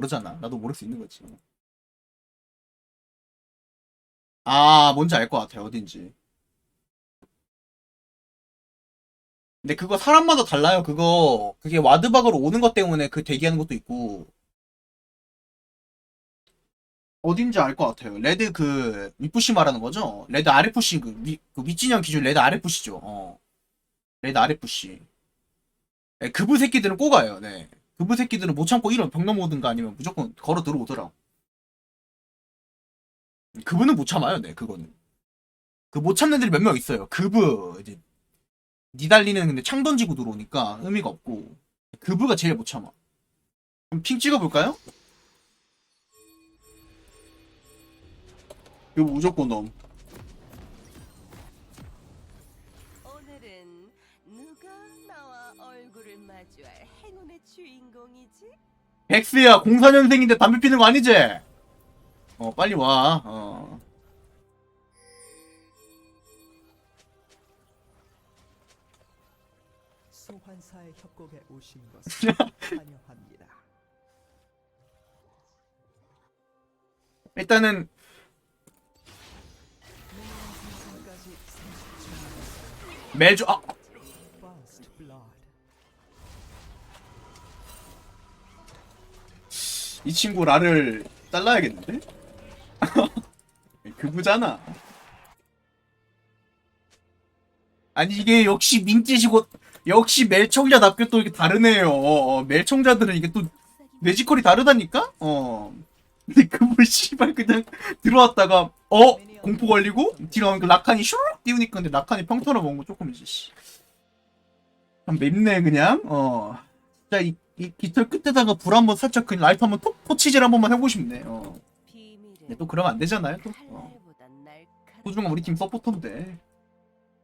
모르잖아. 나도 모를 수 있는 거지. 아, 뭔지 알 것 같아. 어딘지. 근데 그거 사람마다 달라요. 그거 그게 와드박으로 오는 것 때문에 그 대기하는 것도 있고 어딘지 알 것 같아요. 레드 그 윗부시 말하는 거죠? 레드 아랫부시 그, 위, 그 윗진영 기준 레드 아랫부시죠. 어. 레드 아랫부시. 네, 그부 새끼들은 꼭 와요. 네. 그부 새끼들은 못 참고 이런 벽 넘어오든가 아니면 무조건 걸어 들어오더라고. 그분은 못 참아요. 네, 그거는. 그 못 참는 애들이 몇 명 있어요. 그부 이제 니달리는 근데 창 던지고 들어오니까 의미가 없고 그부가 제일 못 참아. 그럼 핑 찍어볼까요? 이거 무조건 넘. 백스야 04년생인데 담배 피는 거 아니지? 어 빨리 와. 어. 소환사의 협곡에 오신 것을 환영합니다. 일단은 생성까지 30초 매주 아 이 친구 라를 잘라야겠는데? 그부잖아. 아니 이게 역시 민재시고 역시 멜청자답게 또 이게 다르네요. 어, 멜청자들은 이게 또 뇌지컬이 다르다니까? 어. 근데 그부 씨발 그냥 들어왔다가 어 공포 걸리고 그 라칸이 슈룩 띄우니까 근데 라칸이 평타로 먹은 거 조금 이제 씨. 참 맵네 그냥. 어. 진짜 이, 이 깃털 끝에다가 불 한번 살짝 그 라이트 한번 톡 토치질 한 번만 해보고 싶네. 어. 근데 또 그러면 안 되잖아요. 또. 어. 소중한 우리 팀 서포터인데.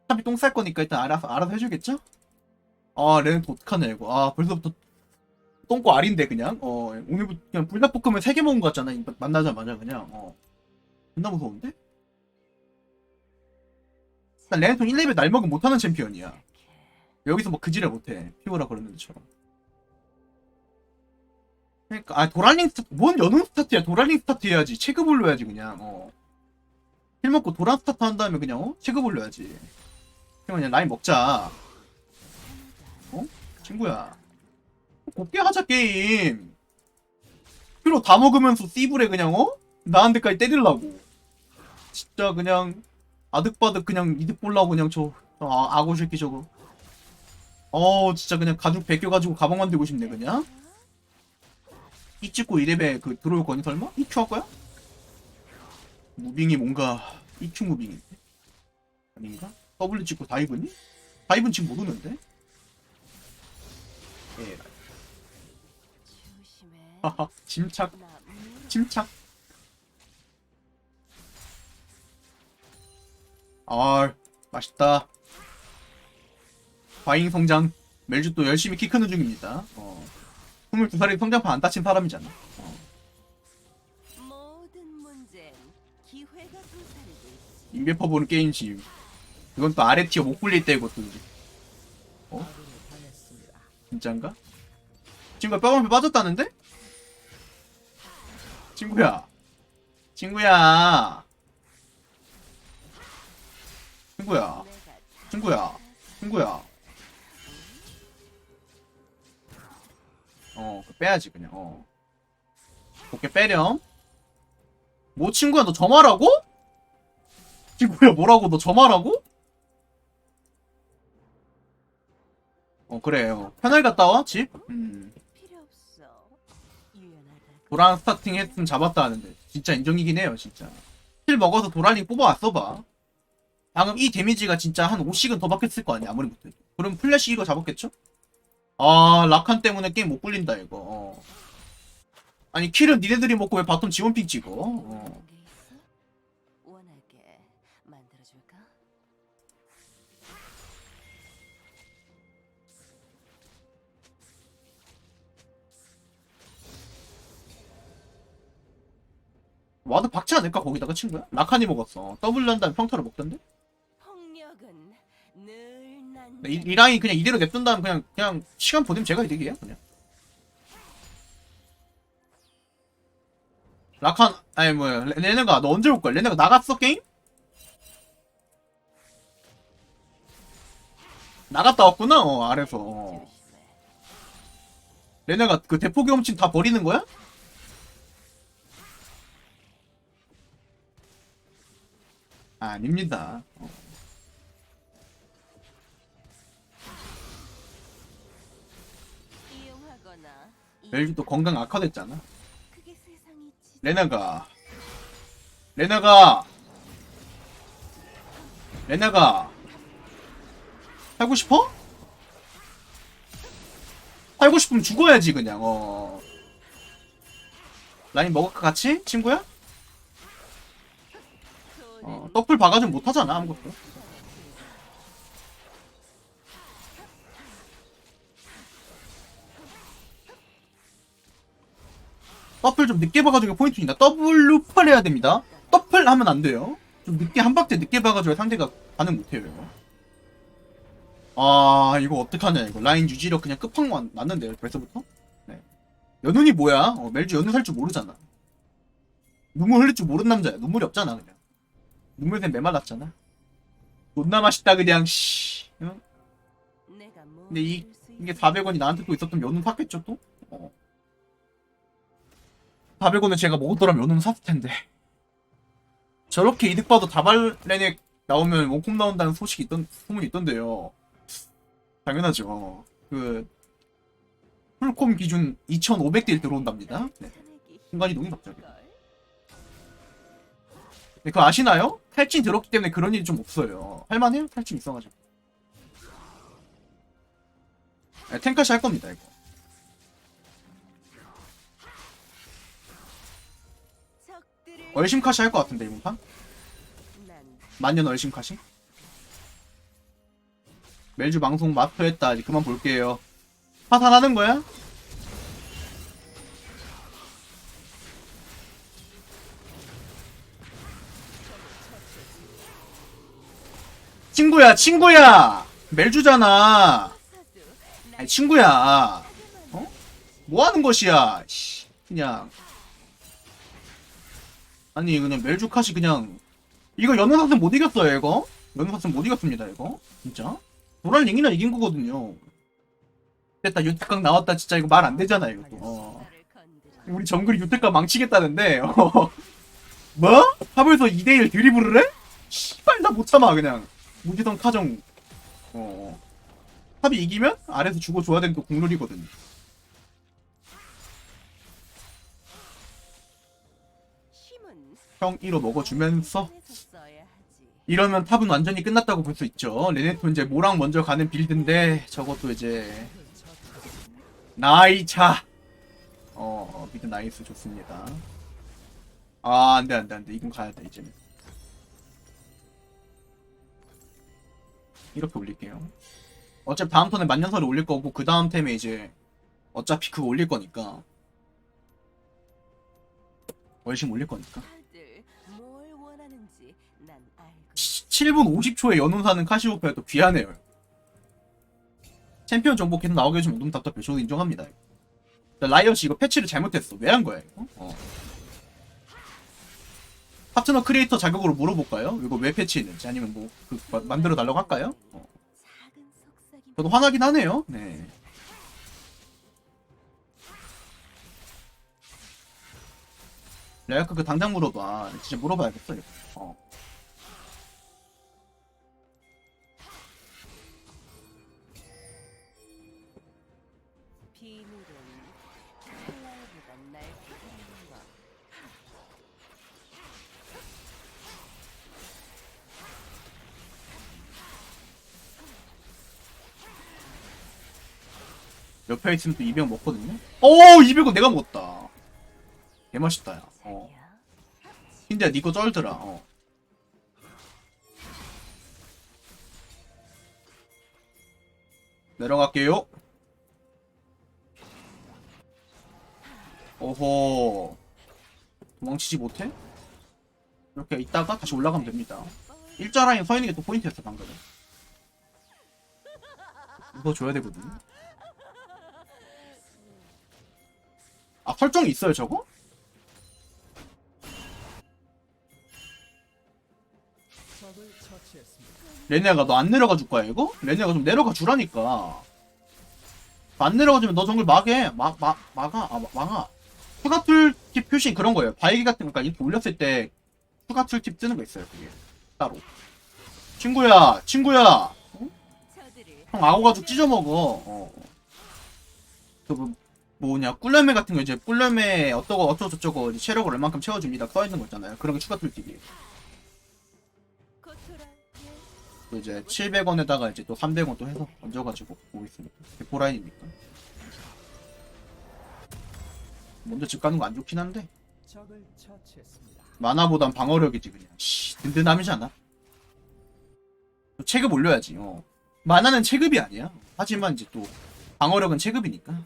어차피 똥 쌀 거니까 일단 알아서 알아서 해주겠죠? 아 레는 독하네 이거. 아 벌써부터 똥꼬 알인데 그냥. 어 오늘부터 그냥 불닭볶음면 3개 먹은 거 같잖아. 이- 만나자마자 그냥. 어. 존나 무서운데? 일단 레네톤 1레벨 날먹은 못하는 챔피언이야. 여기서 뭐 그지를 못해. 피오라 그러는 데처럼. 그러니까 아 도랄링 스타트 뭔 연운 스타트야? 도랄링 스타트 해야지. 체급 올려야지 그냥 어. 힐 먹고 도란 스타트 한 다음에 그냥 어? 체급 올려야지. 그냥 그냥 라인 먹자. 어? 친구야. 곱게 하자 게임. 필요 다 먹으면서 씨불에 그냥 어? 나한테까지 때리려고. 진짜 그냥 아득바득 그냥 이득 볼라고 그냥 저 아, 아고 새끼 저거. 어 진짜 그냥 가죽 벗겨가지고 가방 만들고 싶네 그냥 이 찍고 이레벨 그 들어올 거니 설마? 이큐 할 거야? 무빙이 뭔가 이큐 무빙인데? 아닌가? W 찍고 다이브니? 다이브는 지금 못 오는데? 예. 하하, 침착, 침착. 아, 맛있다. 과잉 성장. 멜주 또 열심히 키 크는 중입니다. 어. 22살이 성장판 안 다친 사람이잖아. 어. 인베퍼 보는 게임 지 이건 또 아래 티어 못 굴릴 때 이것도 이제. 아군이 당했습니다. 진짠가? 친구가 뼈가면 빠졌다는데? 친구야. 친구야. 친구야. 친구야. 친구야. 빼야지 그냥. 어. 어깨 빼렴. 뭐 친구야 너 점하라고? 친구야 뭐라고 너 점하라고? 어 그래요. 편할 갔다 와 집. 음. 도란 스타팅 했으면 잡았다 하는데 진짜 인정이긴 해요 진짜. 힐 먹어서 도란링 뽑아왔어 봐. 방금 이 데미지가 진짜 한 5씩은 더 받겠을 거 아니야 아무리 못해도. 그럼 플래시 이거 잡았겠죠? 아 라칸 때문에 게임 못 굴린다 이거. 어. 아니 킬은 니네들이 먹고 왜 바텀 지원픽 찍어? 와도 박지 않을까 거기다가 친구야? 라칸이 먹었어. 더블 한 다음에 평타로 먹던데? 이, 이 라인 그냥 이대로 냅둔 다음 그냥 그냥 시간 보내면 제가 이득이야 그냥. 라칸 아니 뭐야 레- 레네가 너 언제 올 거야? 레네가 나갔어 게임? 나갔다 왔구나 어 아래서 어. 레네가 그 대포 경험치 다 버리는 거야? 아닙니다 어. 멜기도 건강 악화됐잖아. 레나가 레나가 레나가 살고 싶어? 살고 싶으면 죽어야지 그냥 어 라인 먹을까 같이? 친구야? 어, 떡불 박아주면 못하잖아 아무것도 더플 좀 늦게 봐가지고 포인트 준다. 더블로 풀 해야 됩니다. 더플 하면 안 돼요. 좀 늦게 한 박자 늦게 봐가지고 상대가 반응 못해요. 이거. 아 이거 어떡하냐 이거 라인 유지력 그냥 끝판왕 났는데요 벌써부터? 네. 연운이 뭐야? 어, 멜주 연운 살 줄 모르잖아. 눈물 흘릴 줄 모르는 남자야. 눈물이 없잖아 그냥. 눈물샘 메말랐잖아. 존나 맛있다 그냥 씨. 응? 근데 이- 이게 있어? 400원이 나한테 또 있었던 연운 샀겠죠 또? 어. 400원을 제가 먹었더라면 연운 샀을 텐데 저렇게 이득 봐도 다발레넥 나오면 원콤 나온다는 소식이 있던 소문이 있던데요 당연하죠 그 풀콤 기준 2,500딜 들어온답니다 네. 순간 이동이 갑자기? 네, 그거 아시나요? 탈진 들었기 때문에 그런 일이 좀 없어요 할만해요? 탈진 있어가지고 네, 탱카시 할 겁니다 이거 얼심카시 할 것 같은데 이번 판? 난 만년 얼심카시? 멜주 방송 마스터했다 이제 그만 볼게요 파산하는 거야? 친구야 친구야 멜주잖아 아니 친구야 어? 뭐 하는 것이야 씨, 그냥 아니 그냥 멜주카시 그냥 이거 연은사슴 못 이겼어요 이거 연은사슴 못 이겼습니다 이거 진짜 노랄링이나 이긴 거거든요 됐다 유택강 나왔다 진짜 이거 말 안 되잖아 이거 또 어. 우리 정글이 유택강 망치겠다는데 어. 뭐? 탑에서 2대1 드리블을 해? 씨발 나 못 참아 그냥 무지성 타정 어. 탑이 이기면 아래서 주고 줘야 되는 또 국룰이거든 형 1호 먹어주면서. 이러면 탑은 완전히 끝났다고 볼 수 있죠. 레네토 이제 모랑 먼저 가는 빌드인데 저것도 이제 나이차. 어 미드 나이스 좋습니다. 아 안돼 안돼 안돼 이건 가야 돼 이제는. 이렇게 올릴게요. 어차피 다음 턴에 만년설을 올릴 거고 그 다음 템에 이제 어차피 그거 올릴 거니까 월심 올릴 거니까. 7분 50초에 연운사는 카시오페아 또 귀하네요. 챔피언 정보 계속 나오게 해주면 너무 답답해. 저도 인정합니다. 라이엇이 이거 패치를 잘못했어. 왜 한 거야 이거? 어. 파트너 크리에이터 자격으로 물어볼까요? 이거 왜 패치했는지 아니면 뭐 그, 마- 만들어 달라고 할까요? 어. 저도 화나긴 하네요. 네. 레아크 그 당장 물어봐. 진짜 물어봐야겠어. 이거. 어. 옆에 있으면 또 200 먹거든요. 오 200은 내가 먹었다. 개 맛있다. 야. 어. 힌디야 니거 쩔더라. 어. 내려갈게요. 오호. 도망치지 못해? 이렇게 있다가 다시 올라가면 됩니다. 일자 라인 서 있는 게 또 포인트였어 방금. 이거 줘야 되거든. 설정이 있어요 저거? 레네가 너 안 내려가 줄 거야 이거? 레네가 좀 내려가 주라니까. 안 내려가 주면 너 정글 막해. 막, 막, 막아. 아 막아. 추가 툴팁 표시 그런 거예요. 바이기 같은 거니까 그러니까 인포 올렸을 때 추가 툴팁 뜨는 거 있어요 그게. 따로. 친구야 친구야. 응? 형 악어 가지고 찢어먹어. 어. 어. 그 뭐, 뭐, 뭐냐 꿀레메 같은 거 이제 꿀레메 어떠고 어쩌고 저쩌고 이제 체력을 얼만큼 채워줍니다 써있는 거 있잖아요 그런 게 추가 툴팁이에요. 또 이제 700원에다가 이제 또 300원 또 해서 얹어가지고 보겠습니다. 보라인이니까. 먼저 집 가는 거 안 좋긴 한데. 만화보단 방어력이지 그냥. 씨, 든든함이잖아. 또 체급 올려야지. 어. 만화는 체급이 아니야. 하지만 이제 또 방어력은 체급이니까.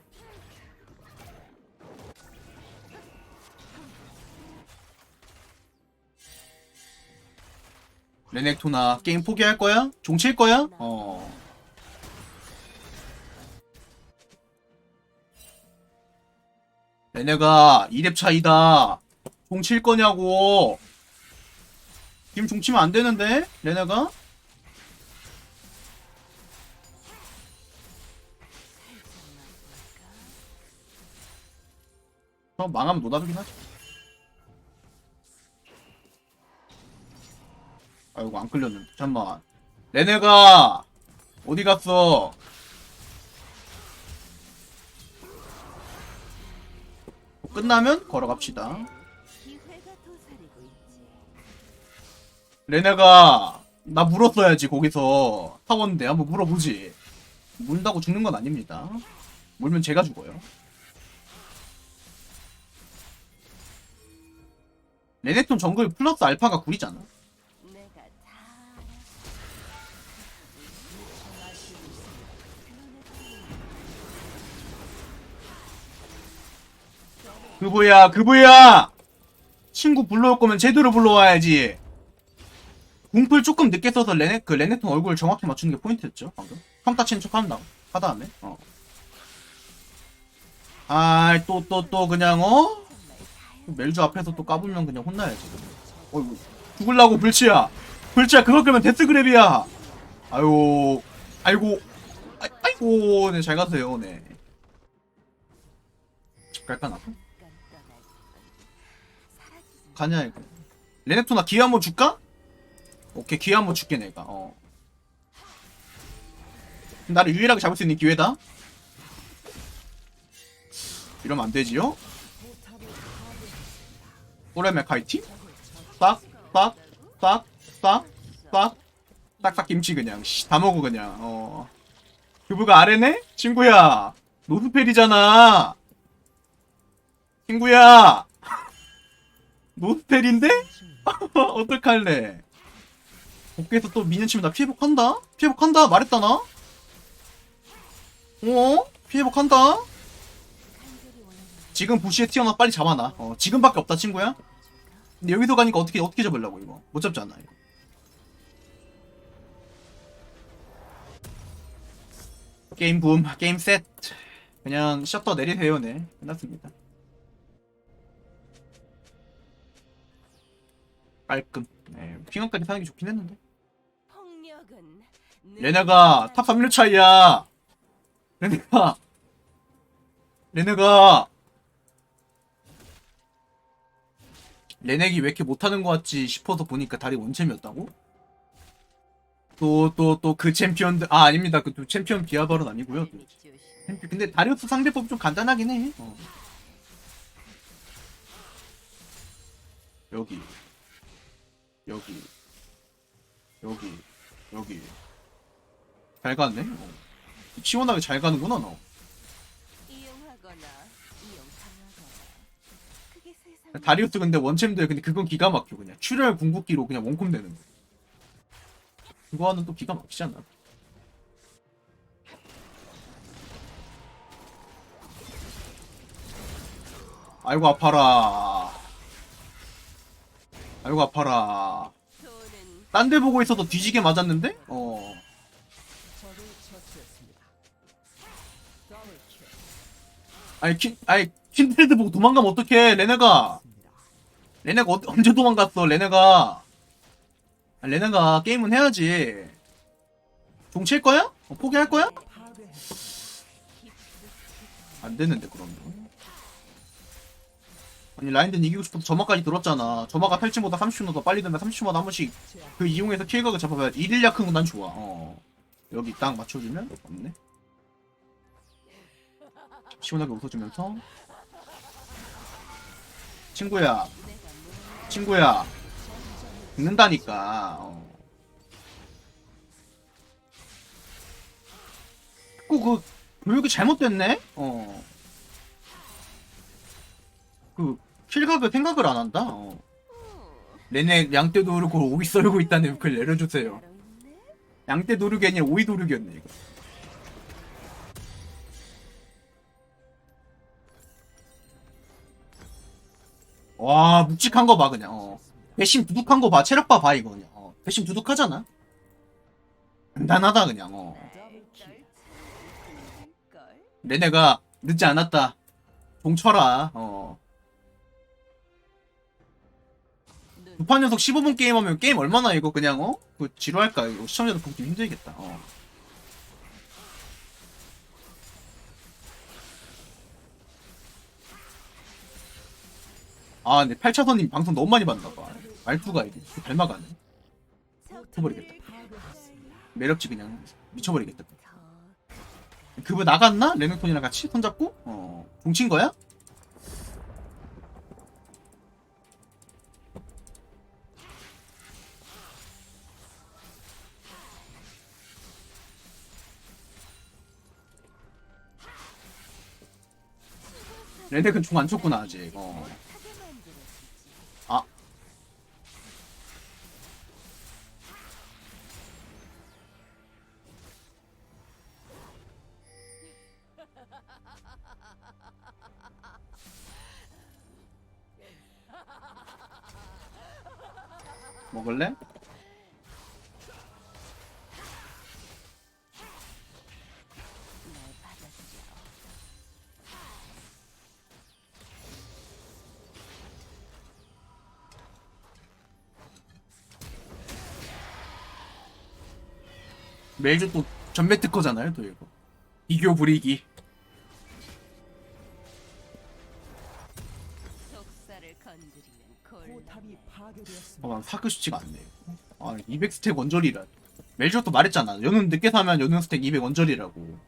레넥토나 게임 포기할 거야? 종칠 거야? 어. 얘네가 2렙 차이다. 종칠 거냐고. 지금 종치면 안 되는데? 레네가? 어, 망하면 노답이긴 하지. 아이고, 안 끌렸는데. 잠깐만. 레네가, 어디 갔어? 끝나면 걸어갑시다. 레네가 나 물었어야지 거기서 타원인데 한번 물어보지 물다고 죽는 건 아닙니다 물면 제가 죽어요 레네톤 정글 플러스 알파가 굴이잖아 그부야 그부야! 친구 불러올 거면 제대로 불러와야지. 궁풀 조금 늦게 써서 레네 그 레네톤 얼굴 정확히 맞추는 게 포인트였죠 방금? 평타 치는 척 한다 하다 음에? 어. 아또 또 또 그냥 어? 멜주 앞에서 또 까불면 그냥 혼나야지. 어이구. 죽을라고 불치야! 불치야 그거 끄면 데스그랩이야! 아유 아이고. 아, 아이고 네잘 가세요 네. 갈까 나 잠깐 떠날 뿐. 사라지지 가냐 이거. 레넥토나 기회 한번 줄까? 오케이 기회 한번 줄게 내가. 어. 나를 유일하게 잡을 수 있는 기회다. 이러면 안 되지요? 오레메 싹, 싹싹 김치 그냥. 씨, 다 먹어 그냥. 어. 그부가 아래네? 친구야. 노스펠이잖아. 친구야 노스펠인데? 어떡할래? 복귀해서 또 미년 치면 나 피해복한다? 피해복한다? 말했다 나? 어? 피해복한다? 지금 부시에 튀어나와 빨리 잡아놔 어 지금밖에 없다 친구야 근데 여기서 가니까 어떻게 어떻게 잡으려고 이거 못 잡잖아 이거 게임 붐 게임 셋 그냥 셔터 내리세요 네 끝났습니다 깔끔. 네, 핑크까지 사는 게 좋긴 했는데. 레네가 탑 3일 차이야. 레네가 레네가 레넥이 왜 이렇게 못하는 것 같지 싶어서 보니까 다리 원챔이었다고? 또 또 또 그 챔피언들 아 아닙니다. 그 챔피언 비하발은 아니고요. 또 챔피- 근데 다리우스 상대법 좀 간단하긴 해. 어. 여기 여기. 여기. 여기. 잘 가네 어. 시원하게 잘 가는구나 너. 이용하거나 이용당하거나 그게 세상 다리우스 근데 원챔들 근데 그건 기가 막혀 그냥. 출혈 궁극기로 그냥 원콤 되는 거. 그거는 또 기가 막히잖아 아이고 아파라 아이고 아파라 딴 데 보고 있어도 뒤지게 맞았는데? 어. 아니 킨 아니 킨드레드 보고 도망가면 어떡해 레네가. 레네가 어, 언제 도망갔어 레네가 아, 레나가 게임은 해야지. 종칠 거야? 어, 포기할 거야? 안 되는데 그러면. 아니 라인든 이기고 싶어서 점화까지 들었잖아. 점화가 탈진보다 30초 더 빨리 되면 30초마다 한 번씩. 그 이용해서 킬각을 잡아봐야지. 일일 약한 건난 좋아. 어. 여기 딱 맞춰주면 없네. 시원하게 웃어주면서 친구야, 친구야, 죽는다니까. 어. 그, 그 교육이 잘못됐네. 어. 그 킬각을 생각을 안 한다. 어. 내내 양떼 노르고 오이 썰고 있다는 글 내려주세요. 양떼 도르기 아니라 오이 도르기였네 이거. 와 묵직한 거 봐 그냥. 어. 배심 두둑한 거 봐. 체력 봐봐 이거 그냥. 어. 배심 두둑하잖아. 간단하다 그냥. 어. 내내가 늦지 않았다. 동쳐라. 어. 두 판 연속 15분 게임하면 게임 얼마나 이거 그냥 어? 그 지루할까? 이거 시청자들 보기 좀 힘들겠다. 어. 아, 근데 8차선님 방송 너무 많이 봤나 봐. 말투가 이게 닮아가네. 파괴했습니다. 매력지 그냥 미쳐버리겠다. 더 그분 나갔나? 레넥톤이랑 같이 손잡고? 어, 동친 거야? 레넥은 종 안 쳤구나 아직. 어. 아. 먹을래? 매주 또 전매 특허잖아요, 또 이거. 비교 불이기. 어, 사크 수치가 안 돼. 아, 200 스택 원절이라. 멜저도 말했잖아. 연운 늦게 사면 연운 스택 200 원절이라고.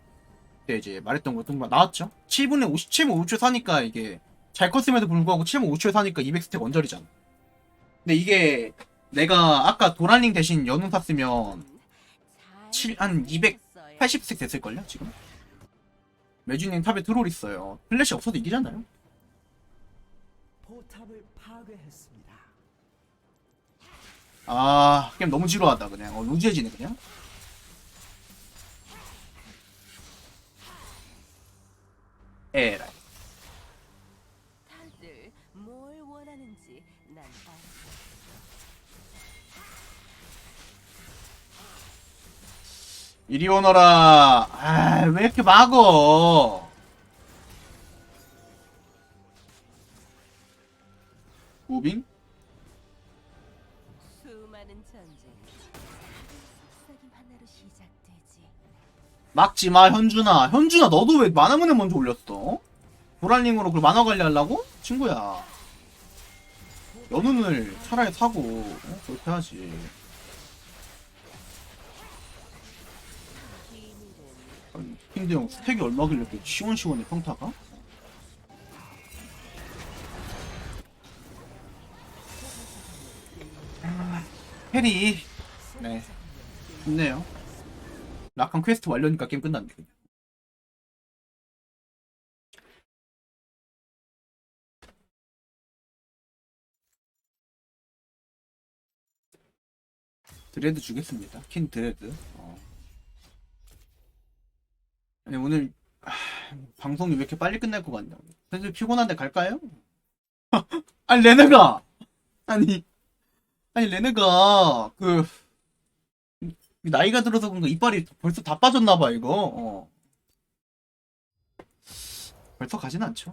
그때 이제 말했던 것도 막 나왔죠? 7분에 50, 7분 5초 사니까 이게 잘 컸음에도 불구하고 7분 5초에 사니까 200 스택 원절이잖아. 근데 이게 내가 아까 도란링 대신 연운 샀으면 잘 칠- 한 200, 생각했어야 80스택 됐을걸요, 지금? 매주님 탑에 트롤 있어요. 플래시 없어도 이기잖아요? 아, 게임 너무 지루하다, 그냥. 어, 루즈해지네, 그냥. 에라이. 이리 오너라. 아, 왜 이렇게 막어? 무빙? 수많은 작은 속삭임 하나로 시작되지. 막지 마, 현준아. 현준아, 너도 왜 만화문에 먼저 올렸어? 보랄링으로 그 만화 관리하려고? 친구야. 연운을 차라리 사고, 어? 그렇게 하지. 핑드 형 스택이 얼마길래 이렇게 시원시원해, 평타가? 아, 해리. 네. 좋네요. 라칸 퀘스트 완료니까 게임 끝났네. 드레드 주겠습니다. 킨 드레드. 어. 아니 오늘 아, 방송이 왜 이렇게 빨리 끝날 것 같냐? 슬슬 피곤한데 갈까요? 아니 레네가 아니 아니 레네가 그 나이가 들어서 그런가 이빨이 벌써 다 빠졌나 봐 이거. 어. 벌써 가진 않죠.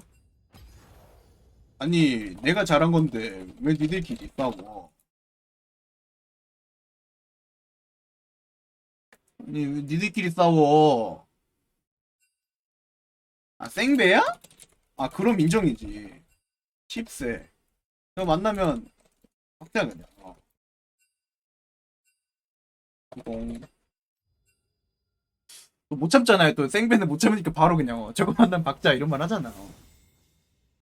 아니 내가 잘한 건데 왜 니들끼리 싸워? 아니 왜 니들끼리 싸워 아 생배야? 아 그럼 인정이지 10세 너 만나면 박자 그냥 어. 이공 또못 참잖아요 또 생배는 못 참으니까 바로 그냥 어, 저거 만나면 박자 이런 말 하잖아 어.